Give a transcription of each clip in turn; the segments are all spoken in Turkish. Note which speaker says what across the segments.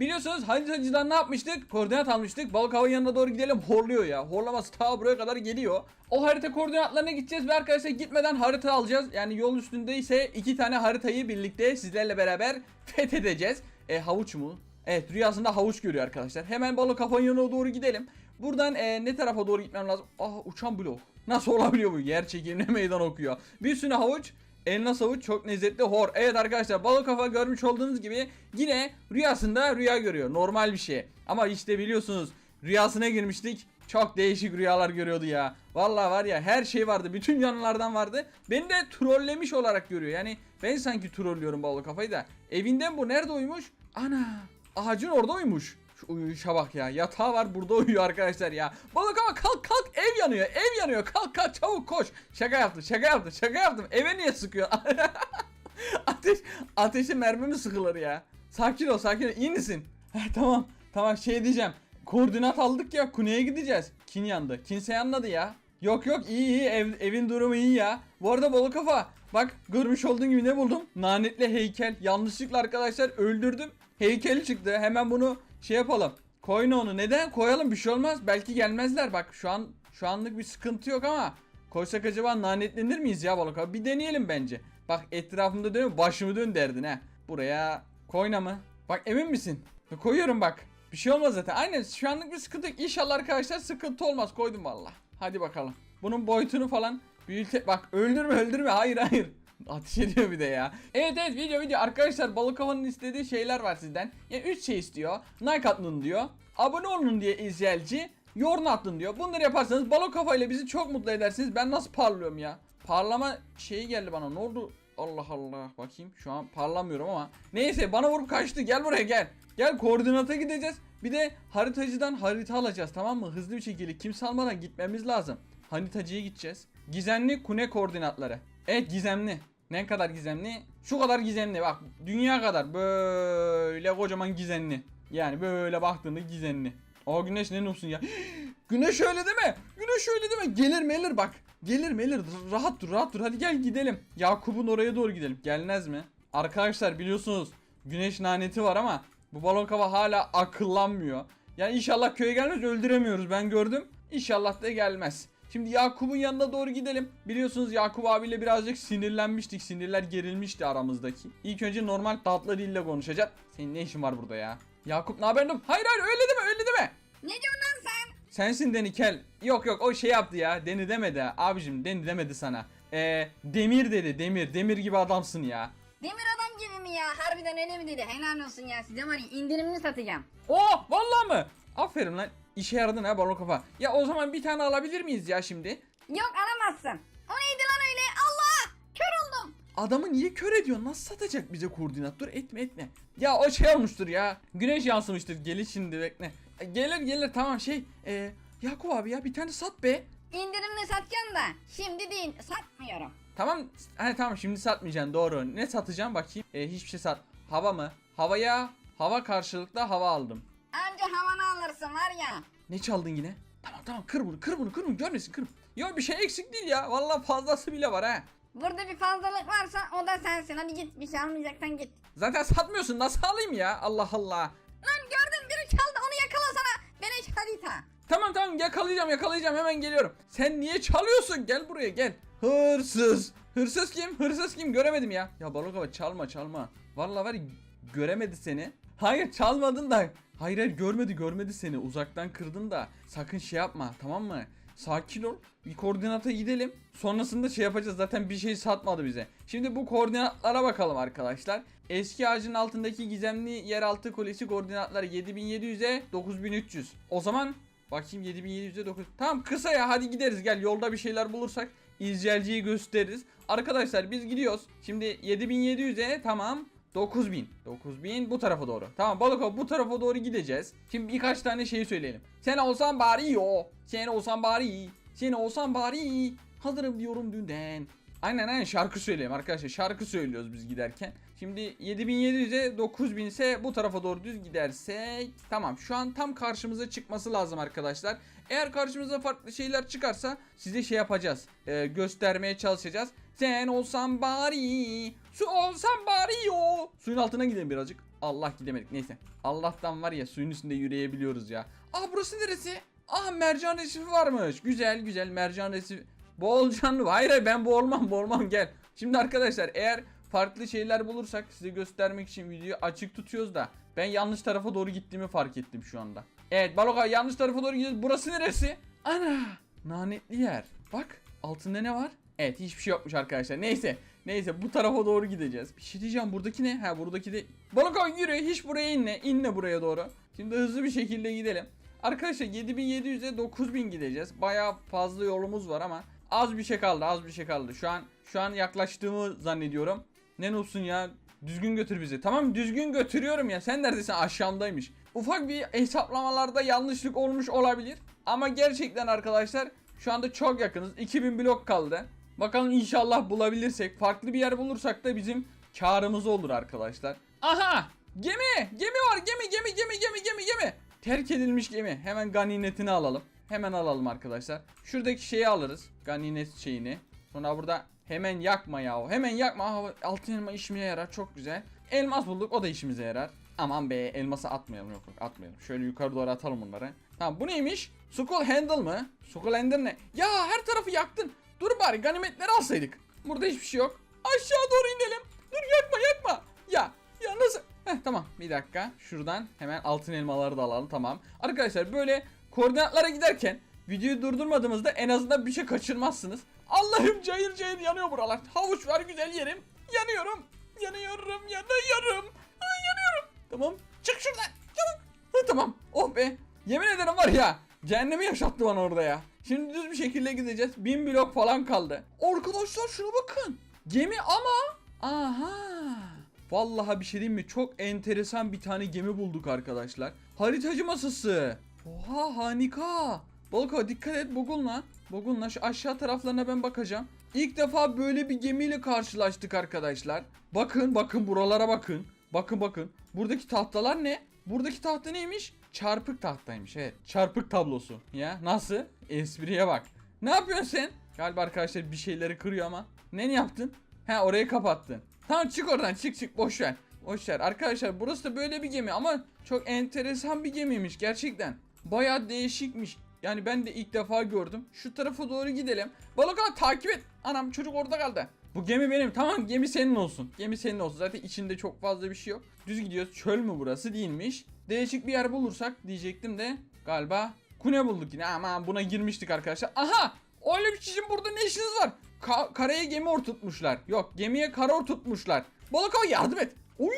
Speaker 1: Biliyorsunuz haritacıdan ne yapmıştık? Koordinat almıştık. Balık hava yanına doğru gidelim. Horluyor ya. Horlaması ta buraya kadar geliyor. O harita koordinatlarına gideceğiz ve arkadaşlar gitmeden harita alacağız. Yani yol üstünde ise iki tane haritayı birlikte sizlerle beraber fethedeceğiz. E havuç mu? Evet rüyasında havuç görüyor arkadaşlar. Hemen balık kafanın yanına doğru gidelim. Buradan e, ne tarafa doğru gitmem lazım? Ah uçan blok. Nasıl olabiliyor bu? Yer çekimine meydan okuyor. Bir sürü havuç. Elna havuç çok lezzetli hor. Evet arkadaşlar balık kafa görmüş olduğunuz gibi yine rüyasında rüya görüyor. Normal bir şey. Ama işte biliyorsunuz rüyasına girmiştik. Çok değişik rüyalar görüyordu ya. Vallahi var ya her şey vardı. Bütün yanlardan vardı. Beni de trollemiş olarak görüyor. Yani ben sanki trollüyorum balık kafayı da. Evinden bu nerede uyumuş? Ana ağacın orada uyumuş. Şu uyuyuşa bak ya. Yatağı var burada uyuyor arkadaşlar ya. Balık ama kalk kalk ev yanıyor. Ev yanıyor. Kalk kalk çabuk koş. Şaka yaptım şaka yaptım şaka yaptım. Eve niye sıkıyor? Ateş ateşe mermi mi sıkılır ya? Sakin ol sakin ol. İyi misin? Heh, tamam tamam şey diyeceğim. Koordinat aldık ya Kune'ye gideceğiz. Kin yandı. Kimse yanmadı ya. Yok yok iyi iyi ev, evin durumu iyi ya. Bu arada balık kafa bak görmüş olduğun gibi ne buldum? Lanetli heykel. Yanlışlıkla arkadaşlar öldürdüm. Heykel çıktı. Hemen bunu şey yapalım. Koyun onu. Neden? Koyalım bir şey olmaz. Belki gelmezler. Bak şu an şu anlık bir sıkıntı yok ama koysak acaba lanetlenir miyiz ya balık kafa? Bir deneyelim bence. Bak etrafımda dönüyor. Başımı dön derdin ha. Buraya koyna mı? Bak emin misin? Koyuyorum bak. Bir şey olmaz zaten. Aynen şu anlık bir sıkıntı yok. İnşallah arkadaşlar sıkıntı olmaz. Koydum valla. Hadi bakalım. Bunun boyutunu falan büyüte... Bak öldürme öldürme. Hayır hayır. Ateş ediyor bir de ya. Evet evet video video. Arkadaşlar balık havanın istediği şeyler var sizden. Ya 3 şey istiyor. Like atın diyor. Abone olun diye izleyici. Yorum atın diyor. Bunları yaparsanız balık kafayla bizi çok mutlu edersiniz. Ben nasıl parlıyorum ya? Parlama şeyi geldi bana. Ne oldu? Allah Allah. Bakayım şu an parlamıyorum ama. Neyse bana vurup kaçtı. Gel buraya gel. Gel koordinata gideceğiz. Bir de haritacıdan harita alacağız tamam mı? Hızlı bir şekilde kimse almadan gitmemiz lazım. Haritacıya gideceğiz. Gizemli kune koordinatları. Evet gizemli. Ne kadar gizemli? Şu kadar gizemli bak. Dünya kadar böyle kocaman gizemli. Yani böyle baktığında gizemli. O güneş ne olsun ya? güneş öyle deme. Güneş öyle deme. Gelir melir bak. Gelir melir. Rahat dur rahat dur. Hadi gel gidelim. Yakup'un oraya doğru gidelim. Gelmez mi? Arkadaşlar biliyorsunuz güneş laneti var ama bu balon kafa hala akıllanmıyor. Yani inşallah köye gelmez öldüremiyoruz ben gördüm. İnşallah da gelmez. Şimdi Yakup'un yanına doğru gidelim. Biliyorsunuz Yakup abiyle birazcık sinirlenmiştik. Sinirler gerilmişti aramızdaki. İlk önce normal tatlı dille konuşacak. Senin ne işin var burada ya? Yakup ne haber? Hayır hayır öyle deme öyle deme.
Speaker 2: Ne diyorsun lan sen?
Speaker 1: Sensin Deni Kel. Yok yok o şey yaptı ya. Deni demedi. Abicim Deni demedi sana. Ee, Demir dedi Demir. Demir gibi adamsın ya.
Speaker 2: Demir adam gibi mi ya? Harbiden öyle mi dedi? Helal olsun ya size var ya indirimli satacağım.
Speaker 1: Oh vallahi mı? Aferin lan. İşe yaradın ha balon kafa. Ya o zaman bir tane alabilir miyiz ya şimdi?
Speaker 2: Yok alamazsın. O neydi lan öyle? Allah! Kör oldum.
Speaker 1: Adamı niye kör ediyorsun? Nasıl satacak bize koordinat? Dur etme etme. Ya o şey olmuştur ya. Güneş yansımıştır. Gelir şimdi bekle. E, Gelir gelir tamam şey. E, Yakup abi ya bir tane sat be.
Speaker 2: İndirimli satacağım da şimdi değil satmıyorum.
Speaker 1: Tamam. Hani tamam şimdi satmayacaksın doğru. Ne satacağım bakayım. E, hiçbir şey sat. Hava mı? Havaya hava karşılıklı hava aldım.
Speaker 2: Anca havanı alırsın var ya.
Speaker 1: Ne çaldın yine? Tamam tamam kır bunu kır bunu kır bunu görmesin kır. Yok bir şey eksik değil ya. Vallahi fazlası bile var ha.
Speaker 2: Burada bir fazlalık varsa o da sensin. Hadi git bir şey almayacaksan git.
Speaker 1: Zaten satmıyorsun nasıl alayım ya? Allah Allah.
Speaker 2: Lan gördün biri çaldı onu yakalasana. Beleş harita.
Speaker 1: Tamam tamam yakalayacağım yakalayacağım hemen geliyorum. Sen niye çalıyorsun? Gel buraya gel. Hırsız. Hırsız kim? Hırsız kim? Göremedim ya. Ya balık hava çalma çalma. Vallahi var ya, göremedi seni. Hayır çalmadın da. Hayır hayır görmedi görmedi seni. Uzaktan kırdın da. Sakın şey yapma tamam mı? Sakin ol. Bir koordinata gidelim. Sonrasında şey yapacağız. Zaten bir şey satmadı bize. Şimdi bu koordinatlara bakalım arkadaşlar. Eski ağacın altındaki gizemli yeraltı kulesi koordinatları 7700'e 9300. O zaman bakayım 7700'e 9. Tamam kısa ya hadi gideriz gel. Yolda bir şeyler bulursak izleyiciyi gösteririz. Arkadaşlar biz gidiyoruz. Şimdi 7700'e tamam 9000. 9000 bu tarafa doğru. Tamam Balıkov bu tarafa doğru gideceğiz. Şimdi birkaç tane şey söyleyelim. Sen olsan bari yo. Sen olsan bari. Sen olsan bari. Hazırım diyorum dünden. Aynen aynen şarkı söyleyeyim arkadaşlar. Şarkı söylüyoruz biz giderken. Şimdi 7700'e 9000 ise bu tarafa doğru düz gidersek tamam şu an tam karşımıza çıkması lazım arkadaşlar. Eğer karşımıza farklı şeyler çıkarsa size şey yapacağız. Ee, göstermeye çalışacağız. Sen olsan bari, su olsan bari yo. Suyun altına gidelim birazcık. Allah gidemedik neyse. Allah'tan var ya suyun üstünde yürüyebiliyoruz ya. Aa burası neresi? Aa mercan resifi varmış. Güzel güzel mercan resifi. Boğulacaksın. Hayır hayır ben boğulmam boğulmam gel. Şimdi arkadaşlar eğer farklı şeyler bulursak size göstermek için videoyu açık tutuyoruz da ben yanlış tarafa doğru gittiğimi fark ettim şu anda. Evet Baloka yanlış tarafa doğru gidiyoruz. Burası neresi? Ana! Lanetli yer. Bak altında ne var? Evet hiçbir şey yokmuş arkadaşlar. Neyse. Neyse bu tarafa doğru gideceğiz. Bir şey diyeceğim buradaki ne? Ha buradaki de... Baloka yürü hiç buraya inme. İnme buraya doğru. Şimdi hızlı bir şekilde gidelim. Arkadaşlar 7700'e 9000 gideceğiz. Bayağı fazla yolumuz var ama az bir şey kaldı az bir şey kaldı. Şu an şu an yaklaştığımı zannediyorum. Ne olsun ya düzgün götür bizi. Tamam düzgün götürüyorum ya sen neredesin aşağımdaymış. Ufak bir hesaplamalarda yanlışlık olmuş olabilir. Ama gerçekten arkadaşlar şu anda çok yakınız. 2000 blok kaldı. Bakalım inşallah bulabilirsek. Farklı bir yer bulursak da bizim karımız olur arkadaşlar. Aha! Gemi! Gemi var! Gemi, gemi, gemi, gemi, gemi, gemi. Terk edilmiş gemi. Hemen ganimetini alalım. Hemen alalım arkadaşlar. Şuradaki şeyi alırız. Ganimet şeyini. Sonra burada hemen yakma yahu. Hemen yakma. Altın elma işimize yarar. Çok güzel. Elmas bulduk. O da işimize yarar. Aman be elması atmayalım. Yok yok atmayalım. Şöyle yukarı doğru atalım bunları. Tamam bu neymiş? Skull handle mı? Skull handle ne? Ya her tarafı yaktın. Dur bari ganimetleri alsaydık. Burada hiçbir şey yok. Aşağı doğru inelim. Dur yakma yakma. Ya ya nasıl? Heh tamam bir dakika. Şuradan hemen altın elmaları da alalım tamam. Arkadaşlar böyle koordinatlara giderken videoyu durdurmadığımızda en azından bir şey kaçırmazsınız. Allah'ım cayır cayır yanıyor buralar. Havuç var güzel yerim. Yanıyorum. Yanıyorum yanıyorum. Ay, yanıyorum. Tamam çık şuradan. Tamam. Ha, tamam. Oh be. Yemin ederim var ya. Cehennemi yaşattı bana orada ya. Şimdi düz bir şekilde gideceğiz. Bin blok falan kaldı. Arkadaşlar şuna bakın. Gemi ama. Aha. Vallahi bir şey diyeyim mi? Çok enteresan bir tane gemi bulduk arkadaşlar. Haritacı masası. Oha harika. Balko dikkat et Bogul'la. Bogul'la şu aşağı taraflarına ben bakacağım. İlk defa böyle bir gemiyle karşılaştık arkadaşlar. Bakın bakın buralara bakın. Bakın bakın. Buradaki tahtalar ne? Buradaki tahta neymiş? Çarpık tahtaymış evet. Çarpık tablosu. Ya nasıl? Espriye bak. Ne yapıyorsun sen? Galiba arkadaşlar bir şeyleri kırıyor ama. Ne yaptın? Ha orayı kapattın. Tamam çık oradan çık çık boş ver. Boş ver. Arkadaşlar burası da böyle bir gemi ama çok enteresan bir gemiymiş gerçekten. Baya değişikmiş. Yani ben de ilk defa gördüm. Şu tarafa doğru gidelim. Balık ağa takip et. Anam çocuk orada kaldı. Bu gemi benim. Tamam gemi senin olsun. Gemi senin olsun. Zaten içinde çok fazla bir şey yok. Düz gidiyoruz. Çöl mü burası? Değilmiş. Değişik bir yer bulursak diyecektim de galiba kune bulduk yine. Aman buna girmiştik arkadaşlar. Aha! Öyle bir çizim burada ne işiniz var? Ka- karaya gemi ortutmuşlar. Yok gemiye kara ortutmuşlar. Balıkova yardım et. Uy,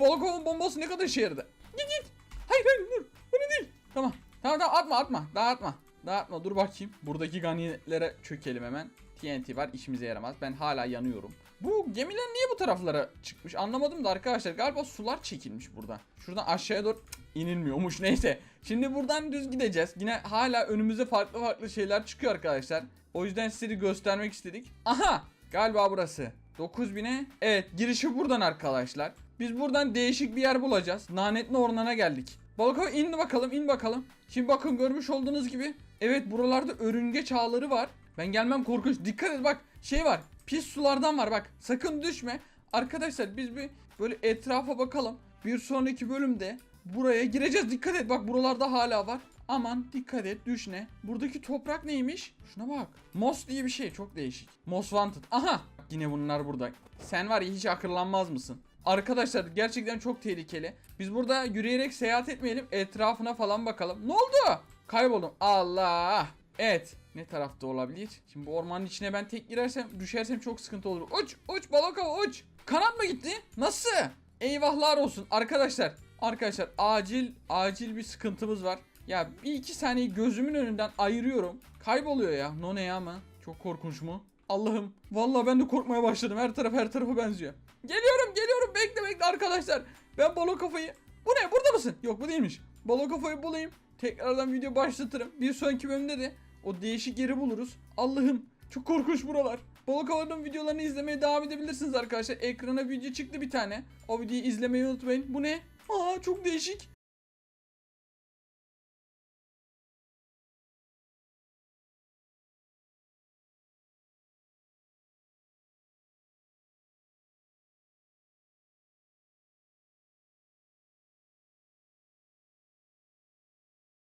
Speaker 1: Balıkova'nın bombası ne kadar işe yaradı. Git git. Hayır hayır dur. Bunu değil. Tamam. Tamam tamam atma atma. Dağıtma. Dağıtma dur bakayım. Buradaki ganimetlere çökelim hemen. TNT var işimize yaramaz. Ben hala yanıyorum. Bu gemiler niye bu taraflara çıkmış anlamadım da arkadaşlar. Galiba sular çekilmiş burada. Şuradan aşağıya doğru inilmiyormuş neyse. Şimdi buradan düz gideceğiz. Yine hala önümüze farklı farklı şeyler çıkıyor arkadaşlar. O yüzden size göstermek istedik. Aha galiba burası. 9000'e evet girişi buradan arkadaşlar. Biz buradan değişik bir yer bulacağız. Lanetli ormana geldik. Balıkova in bakalım in bakalım. Şimdi bakın görmüş olduğunuz gibi. Evet buralarda örümgeç ağları var. Ben gelmem korkunç. Dikkat et bak şey var. Pis sulardan var bak. Sakın düşme. Arkadaşlar biz bir böyle etrafa bakalım. Bir sonraki bölümde buraya gireceğiz. Dikkat et bak buralarda hala var. Aman dikkat et düşme. Buradaki toprak neymiş? Şuna bak. Moss diye bir şey çok değişik. Most Wanted. Aha. Yine bunlar burada. Sen var ya hiç akıllanmaz mısın? Arkadaşlar gerçekten çok tehlikeli. Biz burada yürüyerek seyahat etmeyelim. Etrafına falan bakalım. Ne oldu? Kayboldum. Allah. Evet. Ne tarafta olabilir? Şimdi bu ormanın içine ben tek girersem, düşersem çok sıkıntı olur. Uç, uç balaka uç. Kanat mı gitti? Nasıl? Eyvahlar olsun arkadaşlar. Arkadaşlar acil acil bir sıkıntımız var. Ya bir iki saniye gözümün önünden ayırıyorum. Kayboluyor ya. No ne ya mı? Çok korkunç mu? Allah'ım. Vallahi ben de korkmaya başladım. Her taraf her tarafa benziyor. Geliyorum geliyorum. Bekle bekle arkadaşlar. Ben balo kafayı... Bu ne? Burada mısın? Yok bu değilmiş. Balo kafayı bulayım. Tekrardan video başlatırım. Bir sonraki bölümde de o değişik yeri buluruz. Allah'ım. Çok korkunç buralar. Balık Hava'nın videolarını izlemeye devam edebilirsiniz arkadaşlar. Ekrana video çıktı bir tane. O videoyu izlemeyi unutmayın. Bu ne? Aa çok değişik.